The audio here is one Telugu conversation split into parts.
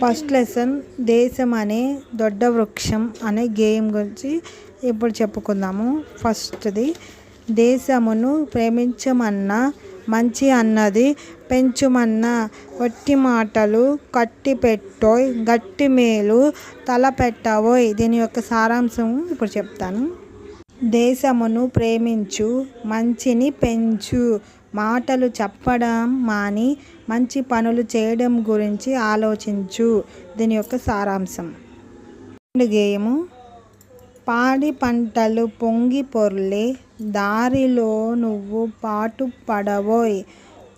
ఫస్ట్ లెసన్ దేశం అనే దొడ్డ వృక్షం అనే గేమ్ గురించి ఇప్పుడు చెప్పుకుందాము. ఫస్ట్ది దేశమును ప్రేమించమన్నా మంచి అన్నది పెంచుమన్నా వట్టి మాటలు కట్టి పెట్టోయ్ గట్టి మేలు తల పెట్టవోయ్ దీని యొక్క సారాంశం ఇప్పుడు చెప్తాను. దేశమును ప్రేమించు మంచిని పెంచు. మాటలు చెప్పడం మాని మంచి పనులు చేయడం గురించి ఆలోచించు. దీని యొక్క సారాంశం. గేయము పాడి పంటలు పొంగి పొర్లే దారిలో నువ్వు పాటు పడవోయ్.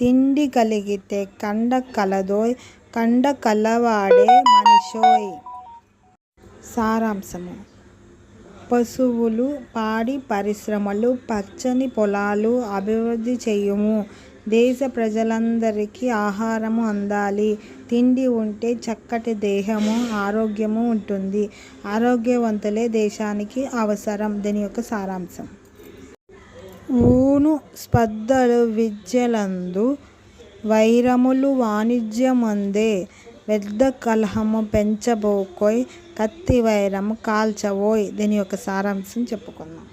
తిండి కలిగితే కండ కలదోయ్ కండ కలవాడే మనిషోయ్. సారాంశము. పశువులు పాడి పరిశ్రమలు పచ్చని పొలాలు అభివృద్ధి చేయుము. దేశ ప్రజలందరికీ ఆహారము అందాలి. తిండి ఉంటే చక్కటి దేహము ఆరోగ్యము ఉంటుంది. ఆరోగ్యవంతులే దేశానికి అవసరం. దీని యొక్క సారాంశం. ఊను స్పర్ధలు విద్యలందు వైరములు వాణిజ్యమందే. పెద్ద కలహము పెంచబోకోయ్ కత్తి వైరము కాల్చవోయ్ దీని యొక్క సారాంశం చెప్పుకుందాం.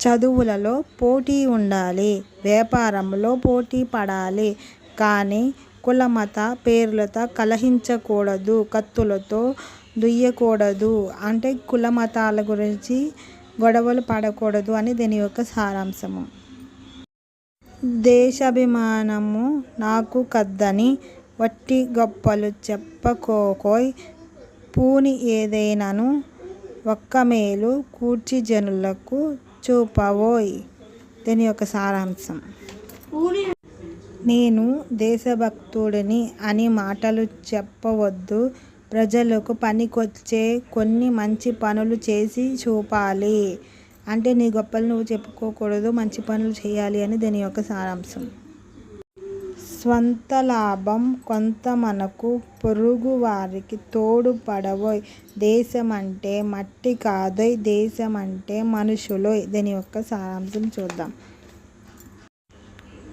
చదువులలో పోటీ ఉండాలి వ్యాపారంలో పోటీ పడాలి. కానీ కులమత పేర్లతో కలహించకూడదు కత్తులతో దుయ్యకూడదు. అంటే కుల మతాల గురించి గొడవలు పడకూడదు అని దీని యొక్క సారాంశము. దేశాభిమానము నాకు కద్దని వట్టి గొప్పలు చెప్పకోకోయ్. పూని ఏదైనను ఒక్క మేలు కూర్చి జనులకు చూపవోయ్. దీని యొక్క సారాంశం. నేను దేశభక్తుడిని అని మాటలు చెప్పవద్దు. ప్రజలకు పనికొచ్చే కొన్ని మంచి పనులు చేసి చూపాలి. అంటే నీ గొప్పలు నువ్వు చెప్పుకోకూడదు మంచి పనులు చేయాలి అని దీని యొక్క సారాంశం. స్వంత లాభం కొంత మనకు పొరుగు వారికి దేశమంటే మట్టి కాదోయ్ దేశమంటే మనుషులోయ్. దీని యొక్క సారాంశం చూద్దాం.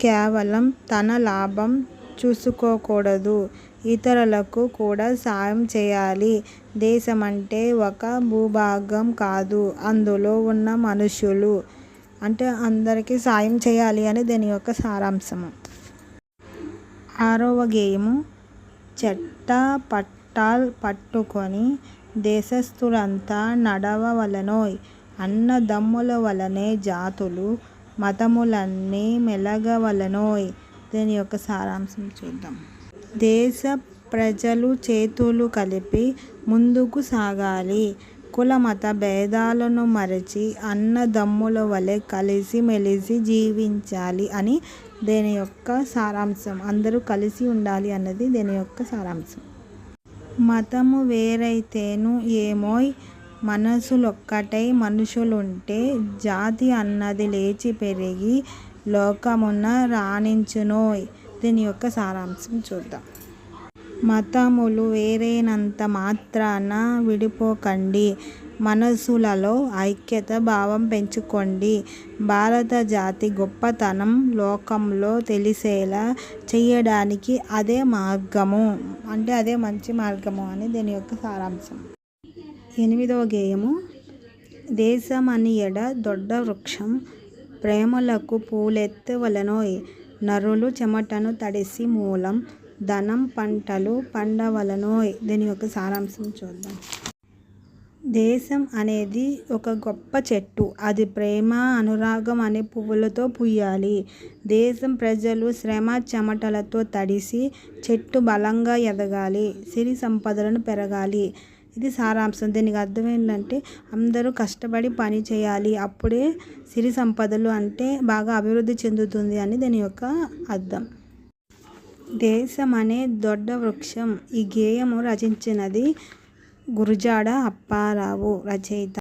కేవలం తన లాభం చూసుకోకూడదు. ఇతరులకు కూడా సాయం చేయాలి. దేశమంటే ఒక భూభాగం కాదు అందులో ఉన్న మనుషులు. అంటే అందరికీ సాయం చేయాలి అని దీని యొక్క సారాంశము. ఆరవ గేయము చెట్ట పట్టాల్ పట్టుకొని దేశస్థులంతా నడవవలనోయ్. అన్నదమ్ముల వలనే జాతులు మతములన్నీ మెలగవలనోయ్. దీని యొక్క సారాంశం చూద్దాం. దేశ ప్రజలు చేతులు కలిపి ముందుకు సాగాలి. కుల మత భేదాలను మరచి అన్నదమ్ముల వలె కలిసి మెలిసి జీవించాలి అని దీని యొక్క సారాంశం? అందరూ కలిసి ఉండాలి అన్నది దీని యొక్క సారాంశం? మతము వేరైతేను ఏమోయ్? మనసులొక్కటై మనుషులుంటే జాతి అన్నది లేచి పెరిగి లోకమున రాణించునోయ్? దీని యొక్క సారాంశం చూద్దాం. మతములు వేరైనంత మాత్రాన విడిపోకండి. మనసులలో ఐక్యత భావం పెంచుకోండి. భారత జాతి గొప్పతనం లోకంలో తెలిసేలా చేయడానికి అదే మార్గము. అంటే అదే మంచి మార్గము అని దీని యొక్క సారాంశం. ఎనిమిదవ గేయము. దేశం అని ఎడ దొడ్డ వృక్షం ప్రేమలకు పూలెత్తవలెనోయ్. నరులు చెమటను తడిసి మూలం ధనం పంటలు పండవలనోయ్. దీని యొక్క సారాంశం చూద్దాం. దేశం అనేది ఒక గొప్ప చెట్టు. అది ప్రేమ అనురాగం అనే పువ్వులతో పూయాలి. దేశం ప్రజలు శ్రమ చెమటలతో తడిసి చెట్టు బలంగా ఎదగాలి. సిరి సంపదలను పెరగాలి. ఇది సారాంశం. దీనికి అర్థం ఏంటంటే అందరూ కష్టపడి పని చేయాలి. అప్పుడే సిరి సంపదలు అంటే బాగా అభివృద్ధి చెందుతుంది అని దీని యొక్క అర్థం. దేశం అనే దొడ్డ వృక్షం. ఈ గేయము రచించినది గురుజాడ అప్పారావు రచయిత.